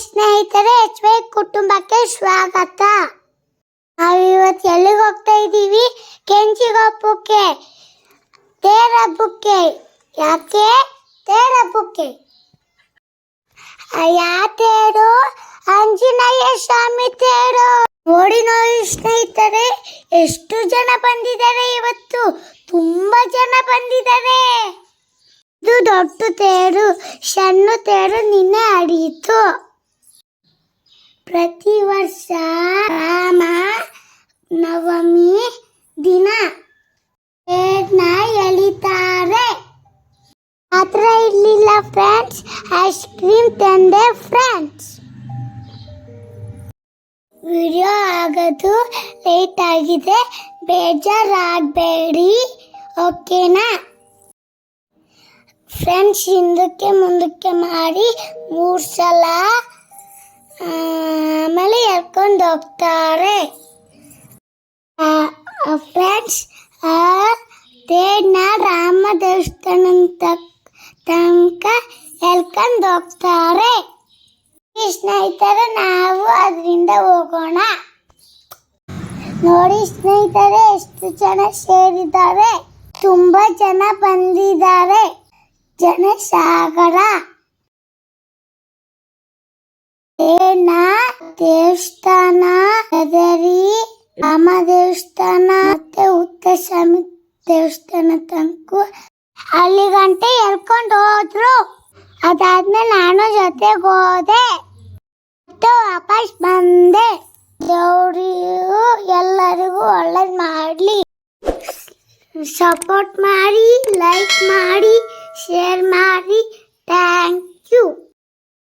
ಸ್ನೇಹಿತರೆ H Y ಕುಟುಂಬಕ್ಕೆ ಸ್ವಾಗತ. ನಾವು ಇವತ್ತು ಎಲ್ಲಿಗೆ ಹೋಗ್ತಾ ಇದ್ದೀವಿ? ಕೆಂಚಿಗೊಪ್ಪಕ್ಕೆ. ತೇರ ಬುಕ್ಕೆ ಯಾಕೆ? ತೇರ ಬುಕ್ಕೆ ಯಾ ತೇರು. ಆಂಜನೇಯ ಸ್ವಾಮಿ ತೇರು. ನೋಡಿ ನೋಡಿ ಸ್ನೇಹಿತರೆ, ಎಷ್ಟು ಜನ ಬಂದಿದ್ದಾರೆ ಇವತ್ತು? ತುಂಬಾ ಜನ ಬಂದಿದ್ದಾರೆ. ಇದು ದೊಡ್ಡ ತೇರು, ಸಣ್ಣ ತೇರು, ನಿನ್ನೆ ಅಡಿಯಿತು. ಪ್ರತಿ ವರ್ಷ ರಾಮ ನವಮಿ ದಿನ ಎಳಿತಾರೆ. ಮಾತ್ರ ಇರ್ಲಿಲ್ಲ ಫ್ರೆಂಡ್ಸ್ ಐಸ್ ಕ್ರೀಮ್ ತಂದೆ ಫ್ರೆಂಡ್ಸ್ ವಿಡಿಯೋ ಆಗೋದು ಲೇಟ್ ಆಗಿದೆ, ಬೇಜಾರಾಗಬೇಡಿ ಓಕೆನಾ ಫ್ರೆಂಡ್ಸ್ ಹಿಂದಕ್ಕೆ ಮುಂದಕ್ಕೆ ಮಾಡಿ ಮೂರು ಸಲ ಆಮೇಲೆ ಎಳ್ಕೊಂಡು ಹೋಗ್ತಾರೆ. ಫ್ರೆಂಡ್ಸ್ ತೇಡ್ನ ರಾಮ ದೇವಸ್ಥಾನ ತನಕ ಎಳ್ಕೊಂಡು ಹೋಗ್ತಾರೆ. ಸ್ನೇಹಿತರೆ, ನಾವು ಅದರಿಂದ ಹೋಗೋಣ. ನೋಡಿ ಸ್ನೇಹಿತರೆ, ಎಷ್ಟು ಜನ ಸೇರಿದ್ದಾರೆ. ತುಂಬಾ ಜನ ಬಂದಿದ್ದಾರೆ. ಜನಸಾಗರ. ಏನ ದೇವಸ್ಥಾನ ಎದರಿ ರಾಮ ದೇವಸ್ಥಾನ ಮತ್ತೆ ಉತ್ತಸ್ವಾಮಿ ದೇವಸ್ಥಾನ ತನಕ ಅಲ್ಲಿ ಗಂಟೆ ಎಳ್ಕೊಂಡು ಹೋದ್ರು. ಅದಾದ್ಮೇಲೆ ನಾನು ಜೊತೆಗೆ ಹೋದೆ. ಮತ್ತೆ ವಾಪಸ್ ಬಂದೆ. ದೇವ್ರಿಗೂ ಎಲ್ಲರಿಗೂ ಒಳ್ಳೇದು ಮಾಡಲಿ. ಸಪೋರ್ಟ್ ಮಾಡಿ ಲೈಕ್ ಮಾಡಿ.